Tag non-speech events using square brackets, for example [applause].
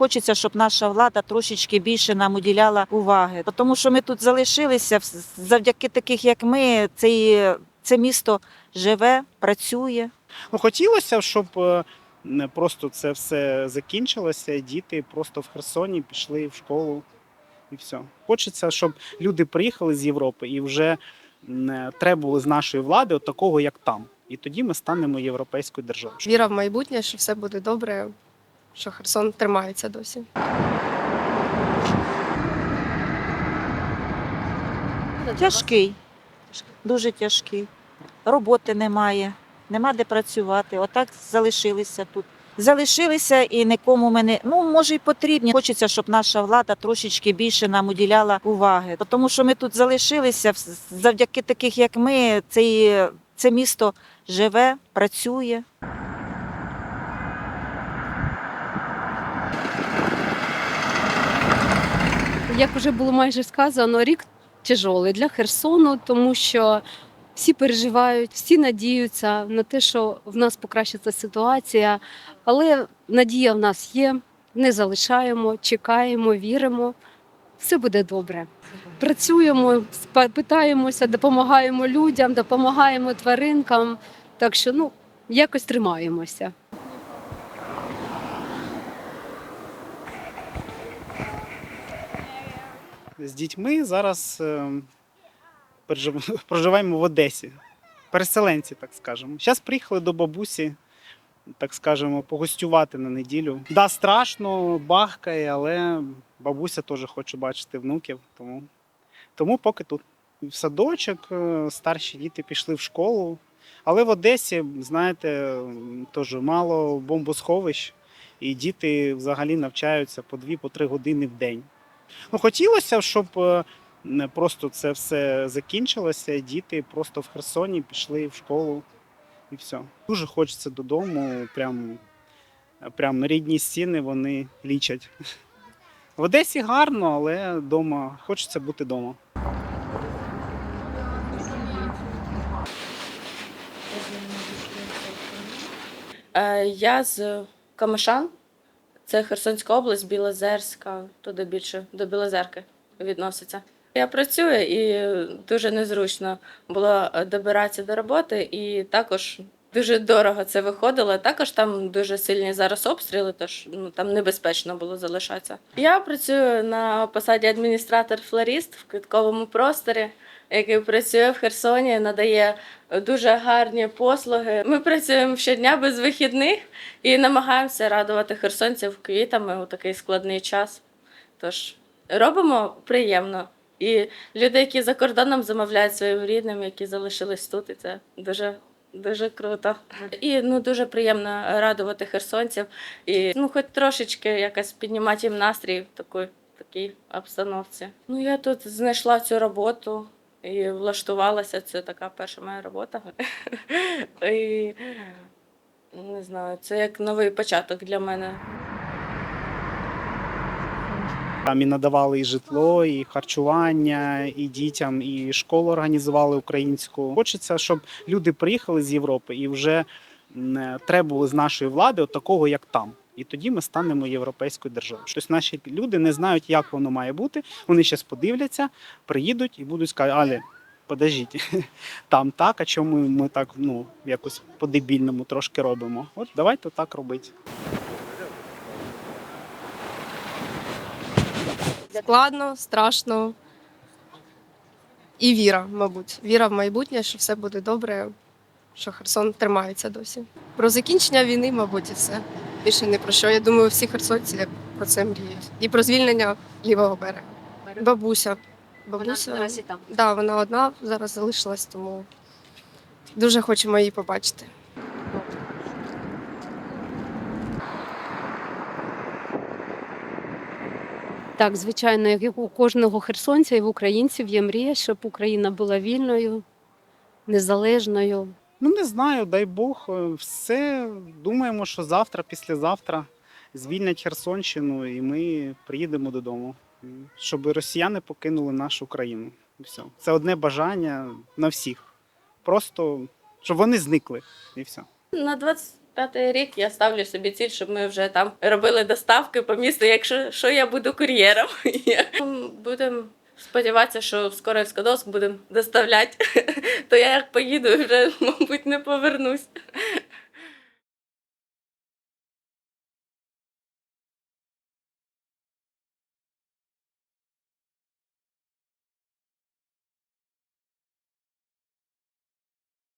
Хочеться, щоб наша влада трошечки більше нам уділяла уваги, тому що ми тут залишилися завдяки таких, як ми, цей, це місто живе, працює. Ну, хотілося, щоб е, не просто це все закінчилося, діти просто в Херсоні пішли в школу і все. Хочеться, щоб люди приїхали з Європи і вже не требували з нашої влади от такого, як там. І тоді ми станемо європейською державою. Віра в майбутнє, що все буде добре, що Херсон тримається досі. Тяжкий, дуже тяжкий. Роботи немає, нема де працювати. Отак залишилися тут. Залишилися і нікому ми не ну може й потрібні. Хочеться, щоб наша влада трошечки більше нам уділяла уваги, тому що ми тут залишилися завдяки таких, як ми, цей, це місто живе, працює. Як вже було майже сказано, рік тяжолий для Херсону, тому що всі переживають, всі надіються на те, що в нас покращиться ситуація. Але надія в нас є. Не залишаємо, чекаємо, віримо. Все буде добре. Працюємо, питаємося, допомагаємо людям, допомагаємо тваринкам. Так що ну якось тримаємося. З дітьми зараз е, [laughs] проживаємо в Одесі. Переселенці, так скажемо. Зараз приїхали до бабусі, так скажемо, погостювати на неділю. Да, страшно, бахкає, але бабуся теж хоче бачити внуків, тому, тому поки тут. В садочок, е, старші діти пішли в школу. Але в Одесі, знаєте, теж мало бомбосховищ, і діти взагалі навчаються по 2-3 години в день. Ну, хотілося, щоб е, просто це все закінчилося, діти просто в Херсоні пішли в школу і все. Дуже хочеться додому, прям, прям рідні стіни вони лічать. В Одесі гарно, але вдома хочеться бути вдома. Е, Я з Камишан, це Херсонська область, Білозерська, туди більше до Білозерки відноситься. Я працюю і дуже незручно було добиратися до роботи, і також дуже дорого це виходило. Також там дуже сильні зараз обстріли, тож ну, там небезпечно було залишатися. Я працюю на посаді адміністратор-флорист в квітковому просторі який працює в Херсоні, надає дуже гарні послуги. Ми працюємо щодня без вихідних і намагаємося радувати херсонців квітами у такий складний час. Тож робимо приємно. І люди, які за кордоном замовляють своїм рідним, які залишились тут, і це дуже. Дуже круто. І ну дуже приємно радувати херсонців і ну, хоч трошечки якось піднімати їм настрій в такій, такій обстановці. Ну я тут знайшла цю роботу і влаштувалася. Це така перша моя робота. І не знаю, це як новий початок для мене. Там і надавали і житло, і харчування, і дітям, і школу організували українську. Хочеться, щоб люди приїхали з Європи і вже не требували з нашої влади от такого, як там. І тоді ми станемо європейською державою. Щось наші люди не знають, як воно має бути. Вони зараз подивляться, приїдуть і будуть сказати, але подождіть, [laughs] там так, а чому ми так ну, якось по-дебільному трошки робимо? От давайте так робити. Складно, страшно. І віра, мабуть. Віра в майбутнє, що все буде добре, що Херсон тримається досі. Про закінчення війни, мабуть, і все. Більше не про що. Я думаю, всі херсонці про це мріють. І про звільнення лівого берега. Бабуся. Бабуся. там. Да, вона одна зараз залишилась, тому дуже хочемо її побачити. Так, звичайно, як у кожного херсонця і в українців є мрія, щоб Україна була вільною, незалежною. Ну не знаю, дай Бог, е, все думаємо, що завтра, післязавтра звільнять Херсонщину, і ми приїдемо додому, щоб росіяни покинули нашу країну. І все. Це одне бажання на всіх. Просто щоб вони зникли, і все. На 20 П'ятий рік я ставлю собі ціль, щоб ми вже там робили доставки по місту. Якщо що я буду кур'єром, [laughs] будемо сподіватися, що в скадоск будемо доставляти, [laughs] то я як поїду, вже, мабуть, не повернусь.